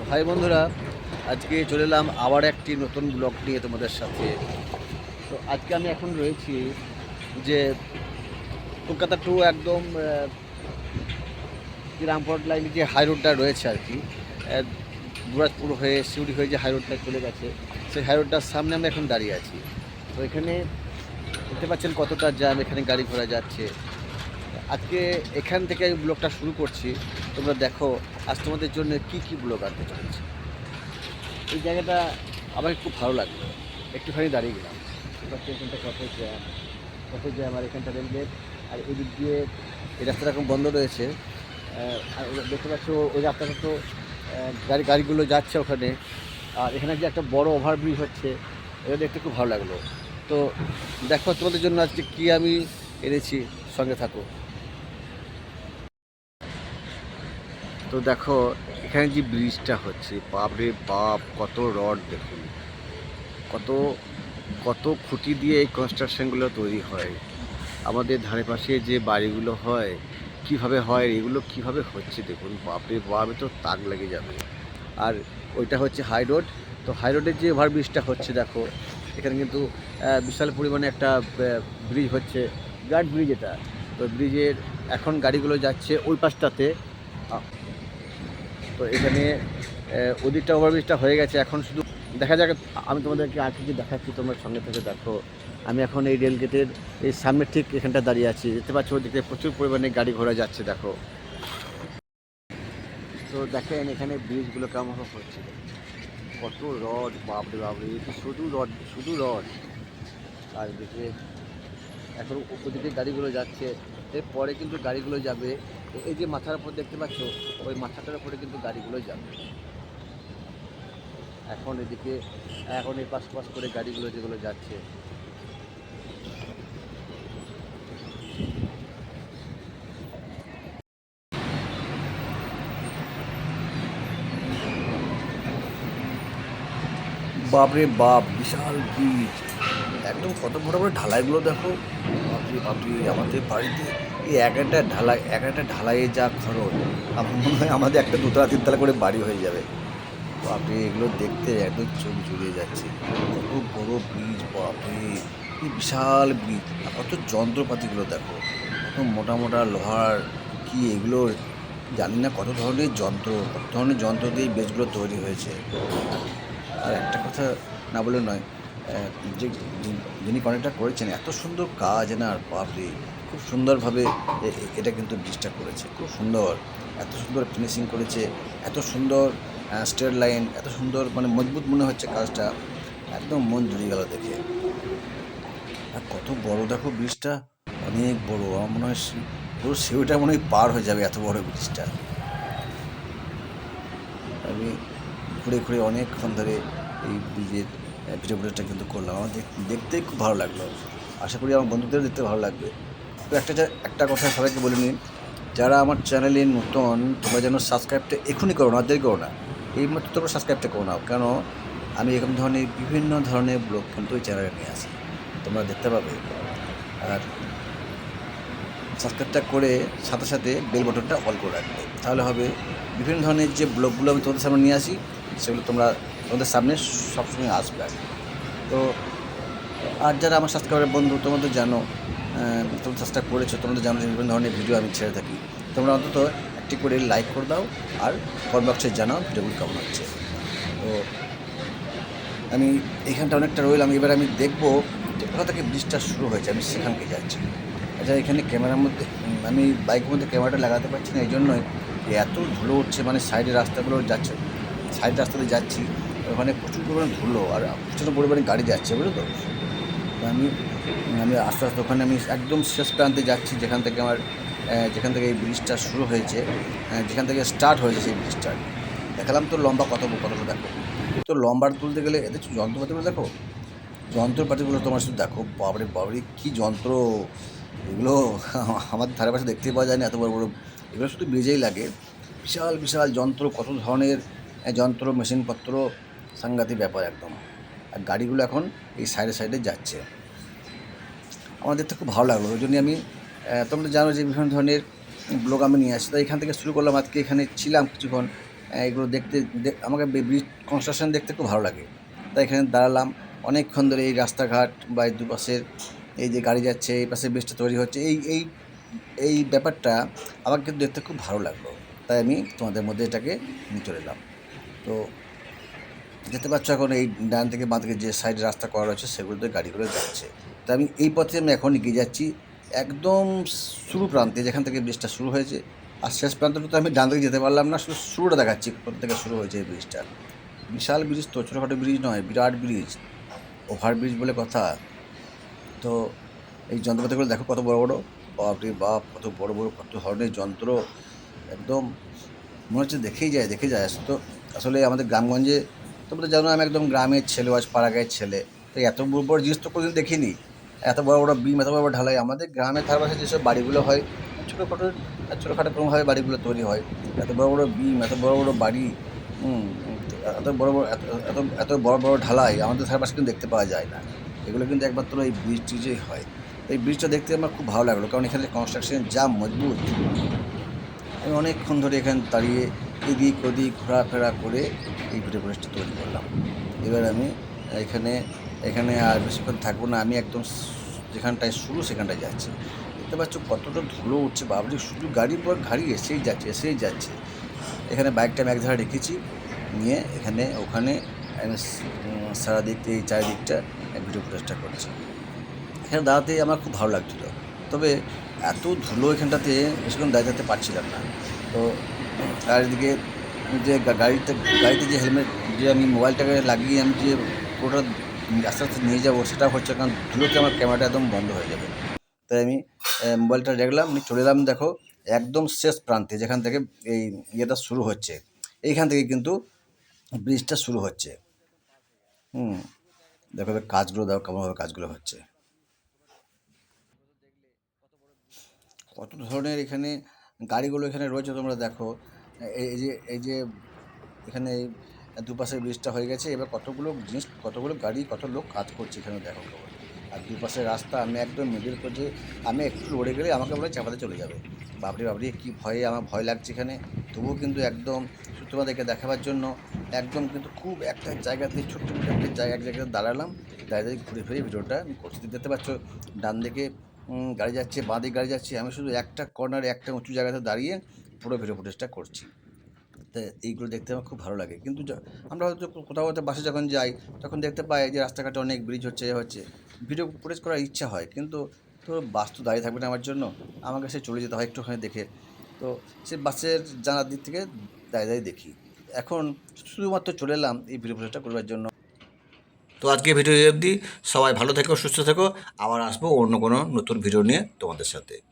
তো হাই বন্ধুরা, আজকে চলে এলাম আবার একটি নতুন ব্লগ নিয়ে তোমাদের সাথে। তো আজকে আমি এখন রয়েছি যে কলকাতা টু একদম রামপুরহাট লাইনে যে হাই রোডটা রয়েছে আর কি দুরাজপুর হয়ে, শিউড়ি হয়ে যে হাই রোডটা চলে গেছে, সেই হাই রোডটার সামনে আমি এখন দাঁড়িয়ে আছি। তো এখানে দেখতে পাচ্ছেন কতটা জ্যাম, এখানে গাড়ি ঘোড়া যাচ্ছে। আজকে এখান থেকে আমি ব্লগটা শুরু করছি। তোমরা দেখো, আজ তোমাদের জন্য কি কি ব্লগ আনতে চলেছে। এই জায়গাটা আমার খুব ভালো লাগল একটুখানি দাঁড়িয়ে গেলাম। এখানটা কত জ্যাম কত জ্যাম আর এখানটা রেলগেট আর এদিক দিয়ে এই রাস্তাটা এখন বন্ধ রয়েছে। আর দেখতে পাচ্ছ, ওই রাস্তাটা তো গাড়ি, গাড়িগুলো যাচ্ছে ওখানে। আর এখানে যে একটা বড় ওভারব্রিজ হচ্ছে, এটা দেখতে খুব ভালো লাগল। তো দেখো তোমাদের জন্য আজকে কী আমি এনেছি। সঙ্গে থাকো। তো দেখো, এখানে যে ব্রিজটা হচ্ছে, বাপরে বাপ, কত রড দেখুন। কত কত খুঁটি দিয়ে এই কনস্ট্রাকশনগুলো তৈরি হয়। আমাদের ধারে পাশে যে বাড়িগুলো হয়, কীভাবে হয়, এগুলো কীভাবে হচ্ছে দেখুন, বাপরে বাপে তো তাক লেগে যাবে। আর ওইটা হচ্ছে হাই রোড তো হাই রোডের যে ওভারব্রিজটা হচ্ছে দেখো, এখানে কিন্তু বিশাল পরিমাণে একটা ব্রিজ হচ্ছে গার্ড ব্রিজ এটা। তো ব্রিজের এখন গাড়িগুলো যাচ্ছে ওই পাশটাতে তো এখানে ওদিকটা ওভারব্রিজটা হয়ে গেছে। এখন শুধু দেখা যাক, আমি তোমাদেরকে আর কিছু দেখাচ্ছি, তোমার সঙ্গে থেকে দেখো। আমি এখন এই রেল গেটের এই সামনে ঠিক এখানটা দাঁড়িয়ে আছি। দেখতে পাচ্ছ ওদিকে প্রচুর পরিমাণে গাড়ি ঘোড়া যাচ্ছে, দেখো। তো দেখেন এখানে ব্রিজগুলো কেমন হচ্ছে। কত রড, বাপরে বাপরে শুধু রড শুধু রড। আর এদিকে এখন ওদিকে গাড়িগুলো যাচ্ছে। এরপরে কিন্তু গাড়িগুলো যাবে এই যে মাথার উপর দেখতে পাচ্ছ, ওই মাথাটার উপরে কিন্তু গাড়িগুলো যাবে। এখন এদিকে, এখন এই পাশ পাশ করে গাড়িগুলো যেগুলো যাচ্ছে। বাপরে বাপ, বিশাল ব্রিজ একদম কত বড় বড় ঢালাইগুলো দেখো। বাপরে বাপরে, আমাদের বাড়িতে এই এক একটা ঢালাই, এক একটা ঢালাইয়ে যা খরচ, আমার মনে হয় আমাদের একটা দুতলা, তিনতলা করে বাড়ি হয়ে যাবে। বাপরে, এগুলো দেখতে একদম চোখ জুড়িয়ে যাচ্ছে। কত বড় ব্রিজ, বাপরে, কি বিশাল ব্রিজ। কত যন্ত্রপাতিগুলো দেখো। কত মোটা মোটা লোহার, কি এগুলো, জানি না কত ধরনের যন্ত্র, কত ধরনের যন্ত্র দিয়ে এই ব্রিজগুলো তৈরি হয়েছে। আর একটা কথা না বলে নয় যে যিনি- কনেক্টটা করেছেন, এত সুন্দর কাজ আর বাপরে, খুব সুন্দরভাবে এটা কিন্তু ব্রিজটা করেছে, খুব সুন্দর। এত সুন্দর ফিনিশিং করেছে, এত সুন্দর স্টেট লাইন এত সুন্দর মানে মজবুত মনে হচ্ছে কাজটা। একদম মন জুড়ে গেল দেখে। আর কত বড় দেখো ব্রিজটা অনেক বড়, আমার মনে হয় পুরো সেওটা মনে হয় পার হয়ে যাবে এত বড় ব্রিজটা আমি ঘুরে ঘুরে অনেকক্ষণ ধরে এই ব্রিজের ভিডিও ভিডিওটা কিন্তু করলাম। আমার দেখ- দেখতেই খুব ভালো লাগল। আশা করি আমার বন্ধুদেরও দেখতে ভালো লাগবে। তো একটা একটা কথা সবাইকে বলে নিন যারা আমার চ্যানেলে নতুন তোমরা যেন সাবস্ক্রাইবটা এখনই করো না দেরি করো না। এই মাত্র তোমরা সাবস্ক্রাইবটা করো না। কেন? আমি এরকম ধরনের বিভিন্ন ধরনের ব্লগ কিন্তু ওই চ্যানেলে নিয়ে আসি। তোমরা দেখতে পাবে। আর সাবস্ক্রাইবটা করে সাথে সাথে বেল বাটনটা অল করে রাখবে। তাহলে হবে বিভিন্ন ধরনের যে ব্লগগুলো আমি তোমাদের সামনে নিয়ে আসি, সেগুলো তোমরা তোমাদের সামনে সবসময় আসবে। তো, আর যারা আমার সাবস্ক্রাইবার বন্ধু, তোমরা তো জানো তোমরা সাবস্ক্রাইব করেছ, তোমরা তো জানো যে বিভিন্ন ধরনের ভিডিও আমি ছেড়ে থাকি। তোমরা অন্তত একটি করে লাইক করে দাও আর কমেন্ট বক্সে জানাও ভিডিওগুলো কেমন হচ্ছে। তো, আমি এখানটা অনেকটা রইলাম, এবার আমি দেখব কোথা থেকে ব্রিজটা শুরু হয়েছে, আমি সেখানকে যাচ্ছি। আচ্ছা এখানে ক্যামেরার মধ্যে আমি বাইকের মধ্যে ক্যামেরাটা লাগাতে পারছি না এই জন্যই এত ধুলো উঠছে মানে সাইডে রাস্তাগুলো যাচ্ছে সাইড রাস্তাতে যাচ্ছি। ওখানে প্রচুর পরিমাণে ধুলো আর প্রচুর পরিমাণে গাড়ি যাচ্ছে, বুঝলো তো? আমি আমি আস্তে আস্তে ওখানে আমি একদম শেষ প্রান্তে যাচ্ছি, যেখান থেকে আমার যেখান থেকে এই ব্রিজটা শুরু হয়েছে যেখান থেকে স্টার্ট হয়েছে সেই ব্রিজটা দেখালাম তো লম্বা কত কতটা দেখো। তো লম্বা তুলতে গেলে, এদের যন্ত্রপাতিগুলো দেখো? যন্ত্রপাতিগুলো তোমার শুধু দেখো বাবরে বাবরে কী যন্ত্র? এগুলো আমাদের ধারে পাশে দেখতেই পাওয়া যায় না এত বড় বড়। এগুলো শুধু ব্রিজেই লাগে। বিশাল বিশাল যন্ত্র, কত ধরনের যন্ত্র, মেশিনপত্র সাংঘাতিক ব্যাপার একদম। আর গাড়িগুলো এখন এই সাইডে সাইডে যাচ্ছে। আমার দেখতে খুব ভালো লাগল। ওই জন্য আমি তোমরা জানো যে বিভিন্ন ধরনের ব্লগ আমি নিয়ে আসি। তাই এখান থেকে শুরু করলাম। আজকে এখানে ছিলাম কিছুক্ষণ। এগুলো দেখতে আমাকে ব্রিজ কনস্ট্রাকশন দেখতে খুব ভালো লাগে। তাই এখানে দাঁড়ালাম। অনেকক্ষণ ধরে এই রাস্তাঘাট বা এই দুপাশের এই যে গাড়ি যাচ্ছে, এই পাশে ব্রিজটা তৈরি হচ্ছে। এই এই এই ব্যাপারটা আমার কিন্তু দেখতে খুব ভালো লাগল। তাই আমি তোমাদের মধ্যে এটাকে নিয়ে চলে এলাম। তো যেতে পারছ এখন এই ডান থেকে বাঁ থেকে যে সাইডে রাস্তা করা রয়েছে, সেগুলোতে গাড়িগুলো যাচ্ছে। তো আমি এই পথে আমি এখন এগিয়ে যাচ্ছি একদম শুরু প্রান্তে, যেখান থেকে ব্রিজটা শুরু হয়েছে। আর শেষ প্রান্তটা আমি ডান দিকে যেতে পারলাম না, শুধু শুরুটা দেখাচ্ছি কোথা থেকে শুরু হয়েছে এই ব্রিজটা বিশাল ব্রিজ তো ছোটোখাটো ব্রিজ নয়, বিরাট ব্রিজ ওভার ব্রিজ বলে কথা। তো এই যন্ত্রপাতিগুলো দেখো কত বড় বড় বাপরে বাপ, কত বড় বড়, কত ধরনের যন্ত্র, একদম মনে হচ্ছে দেখেই যায়, দেখে যায়। তো আসলে আমাদের গ্রামগঞ্জে তোমরা জানো আমি একদম গ্রামের ছেলে আজ পাড়াগাঁয়ের ছেলে। তো এত বড় বড় জিনিস তো কোনোদিন দেখিনি। এত বড় বড় বিম, এত বড় বড় ঢালাই। আমাদের গ্রামের ধারপাশে যেসব বাড়িগুলো হয়, ছোটোখাটো ছোটোখাটো কোনোভাবে বাড়িগুলো তৈরি হয়। এত বড় বড় বিম, এত বড় বড় বাড়ি এত বড় বড়, এত এত বড় বড় ঢালাই আমাদের ধারপাশে কিন্তু দেখতে পাওয়া যায় না। এগুলো কিন্তু একমাত্র এই ব্রিজ টিজেই হয়। এই ব্রিজটা দেখতে আমার খুব ভালো লাগল, কারণ এখানে কনস্ট্রাকশন যা মজবুত। আমি অনেকক্ষণ ধরে এখানে দাঁড়িয়ে এদিক ওদিক ঘোরাফেরা করে এই ভিডিও ব্রিজটা তৈরি করলাম। এবার আমি এখানে এখানে আর বেশিক্ষণ থাকব না। আমি একদম যেখানটায় শুরু সেখানটায় যাচ্ছি। দেখতে পাচ্ছ কতটা ধুলো উঠছে বাবরি শুধু গাড়ির পর গাড়ি এসেই যাচ্ছে এসেই যাচ্ছে। এখানে বাইকটা আমি এক ধারে রেখেছি নিয়ে এখানে ওখানে আমি স- উম, সারা দিক এই চারিদিকটা ভিডিও ফুটেজটা করছি। এখানে দাঁড়াতে আমার খুব ভালো লাগছিল। তবে এত ধুলো এখানটাতে বেশিক্ষণ দাঁড়িয়ে থাকতে পারছিলাম না। তো আর এদিকে যে গাড়িতে গাড়িতে যে হেলমেট, যে আমি মোবাইলটাকে লাগিয়ে আমি যে পুরোটা আস্তে আস্তে নিয়ে যাব, সেটা হচ্ছে কারণ ধুলোতে আমার ক্যামেরাটা একদম বন্ধ হয়ে যাবে। তাই আমি মোবাইলটা রাখলাম আমি চলে এলাম, দেখো, একদম শেষ প্রান্তে, যেখান থেকে এই ইয়েটা শুরু হচ্ছে। এইখান থেকে কিন্তু ব্রিজটা শুরু হচ্ছে। হুম, দেখো কাজগুলো, দেখো কেমনভাবে কাজগুলো হচ্ছে। কত ধরনের এখানে গাড়িগুলো এখানে রয়েছে, তোমরা দেখো। এই যে এই যে, এখানে দুপাশে ব্রিজটা হয়ে গেছে। এবার কতগুলো জিনিস, কতগুলো গাড়ি, কত লোক কাজ করছে এখানে দেখো। আর দুপাশে রাস্তা আমি একদম মিডিল করছি আমি একটু লড়ে গেলে আমাকে বলে চাপাতে চলে যাবে। বাবরি বাবরি কী ভয়ে আমার ভয় লাগছে এখানে। তবুও কিন্তু একদম তোমাদেরকে দেখাবার জন্য একদম কিন্তু খুব একটা জায়গাতে, ছোট্ট একটা জায়গা এক জায়গাতে দাঁড়ালাম। দাঁড়িয়ে ঘুরে ফিরে ভিডিওটা আমি করছি। দেখতে পাচ্ছ, ডান দিকে গাড়ি যাচ্ছে, বাঁ দিকে গাড়ি যাচ্ছে। আমি শুধু একটা কর্নারে একটা উঁচু জায়গাতে দাঁড়িয়ে পুরো ভিডিও ফুটেজটা করছি। তো এইগুলো দেখতে আমার খুব ভালো লাগে। কিন্তু আমরা হয়তো কোথাও হয়তো বাসে যখন যাই, তখন দেখতে পাই যে রাস্তাঘাটে অনেক ব্রিজ হচ্ছে হচ্ছে। ভিডিও ফুটেজ করার ইচ্ছা হয়, কিন্তু তো বাস তো দাঁড়িয়ে থাকবে না আমার জন্য। আমাকে সে চলে যেতে হয় একটুখানি দেখে। তো সে বাসের জানার দিক থেকে দাঁড়িয়ে দাঁড়িয়ে দেখি। এখন শুধুমাত্র চলে এলাম এই ভিডিও ফুটেজটা করবার জন্য। তো আজকে ভিডিও অবধি। সবাই ভালো থেকো, সুস্থ থেকো। আবার আসব অন্য কোনো নতুন ভিডিও নিয়ে তোমাদের সাথে।